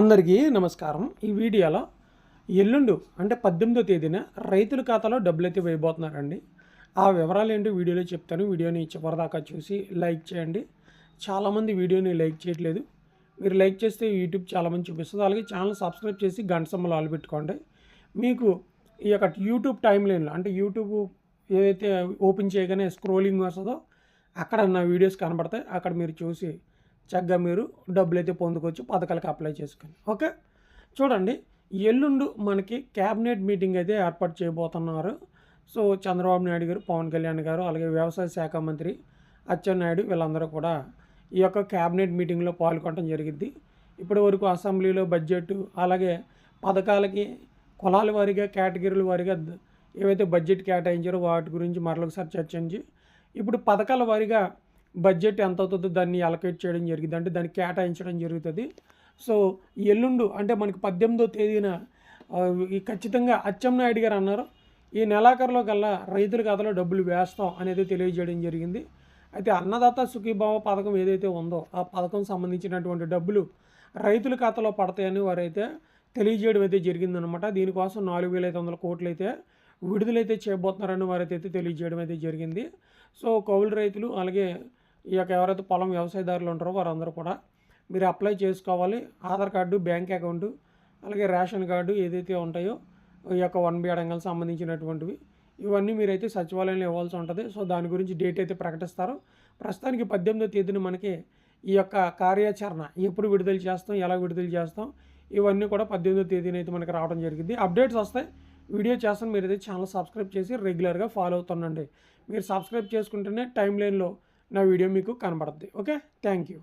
అందరికీ నమస్కారం. ఈ వీడియోలో ఎల్లుండు అంటే పద్దెనిమిదో తేదీన రైతుల ఖాతాలో డబ్బులు అయితే వేయబోతున్నారండి. ఆ వివరాలు ఏంటో వీడియోలో చెప్తాను. వీడియోని చివరిదాకా చూసి లైక్ చేయండి. చాలామంది వీడియోని లైక్ చేయట్లేదు. మీరు లైక్ చేస్తే యూట్యూబ్ చాలామంది చూపిస్తుంది. అలాగే ఛానల్ సబ్స్క్రైబ్ చేసి గంట సమ్మలు ఆలు పెట్టుకోండి. మీకు ఈ యొక్క యూట్యూబ్ టైం లైన్లో అంటే యూట్యూబ్ ఏదైతే ఓపెన్ చేయగానే స్క్రోలింగ్ వస్తుందో అక్కడ నా వీడియోస్ కనబడతాయి. అక్కడ మీరు చూసి చక్కగా మీరు డబ్బులు అయితే పొందుకోవచ్చు పథకాలకు అప్లై చేసుకొని ఓకే? చూడండి ఎల్లుండు మనకి క్యాబినెట్ మీటింగ్ అయితే ఏర్పాటు చేయబోతున్నారు. సో చంద్రబాబు నాయుడు గారు పవన్ కళ్యాణ్ గారు అలాగే వ్యవసాయ శాఖ మంత్రి అచ్చెన్నాయుడు వీళ్ళందరూ కూడా ఈ యొక్క క్యాబినెట్ మీటింగ్లో పాల్గొనడం జరిగింది. ఇప్పటి వరకు అసెంబ్లీలో బడ్జెట్ అలాగే పథకాలకి కులాల వారీగా కేటగిరీల వారీగా ఏవైతే బడ్జెట్ కేటాయించారో వాటి గురించి మరొకసారి చర్చించి ఇప్పుడు పథకాల వారీగా బడ్జెట్ ఎంత అవుతుందో దాన్ని అలకేట్ చేయడం జరిగింది. అంటే దాన్ని కేటాయించడం జరుగుతుంది. సో ఎల్లుండు అంటే మనకి పద్దెనిమిదో తేదీన ఈ ఖచ్చితంగా అచ్చెన్నాయుడు గారు అన్నారు ఈ నెలాఖరులో కల్లా రైతుల ఖాతాలో డబ్బులు వేస్తాం అనేది తెలియజేయడం జరిగింది. అయితే అన్నదాత సుఖీభావ పథకం ఏదైతే ఉందో ఆ పథకం సంబంధించినటువంటి డబ్బులు రైతుల ఖాతాలో పడతాయని వారైతే తెలియజేయడం అయితే జరిగిందనమాట దీనికోసం నాలుగు వేల ఐదు వందల కోట్లు అయితే విడుదలైతే చేయబోతున్నారని వారైతే తెలియజేయడం అయితే జరిగింది. సో కౌలు రైతులు అలాగే ఈ యొక్క ఎవరైతే పొలం వ్యవసాయదారులు ఉంటారో వారందరూ కూడా మీరు అప్లై చేసుకోవాలి. ఆధార్ కార్డు బ్యాంక్ అకౌంట్ అలాగే రేషన్ కార్డు ఏదైతే ఉంటాయో ఈ యొక్క వన్ బి అడంగల్ సంబంధించినటువంటివి ఇవన్నీ మీరైతే సచివాలయంలో ఇవ్వాల్సి ఉంటుంది. సో దాని గురించి డేట్ అయితే ప్రకటిస్తారు. ప్రస్తుతానికి పద్దెనిమిదో తేదీన మనకి ఈ యొక్క కార్యాచరణ ఎప్పుడు విడుదల చేస్తాం ఎలా విడుదల చేస్తాం ఇవన్నీ కూడా పద్దెనిమిదో తేదీన అయితే మనకి రావడం జరిగింది. అప్డేట్స్ వస్తాయి. వీడియో చేస్తాను. మీరు అయితే ఛానల్ సబ్స్క్రైబ్ చేసి రెగ్యులర్గా ఫాలో అవుతుండండి. మీరు సబ్స్క్రైబ్ చేసుకుంటేనే టైం లైన్లో నా వీడియో మీకు కనబడుద్ది. ఓకే? Thank you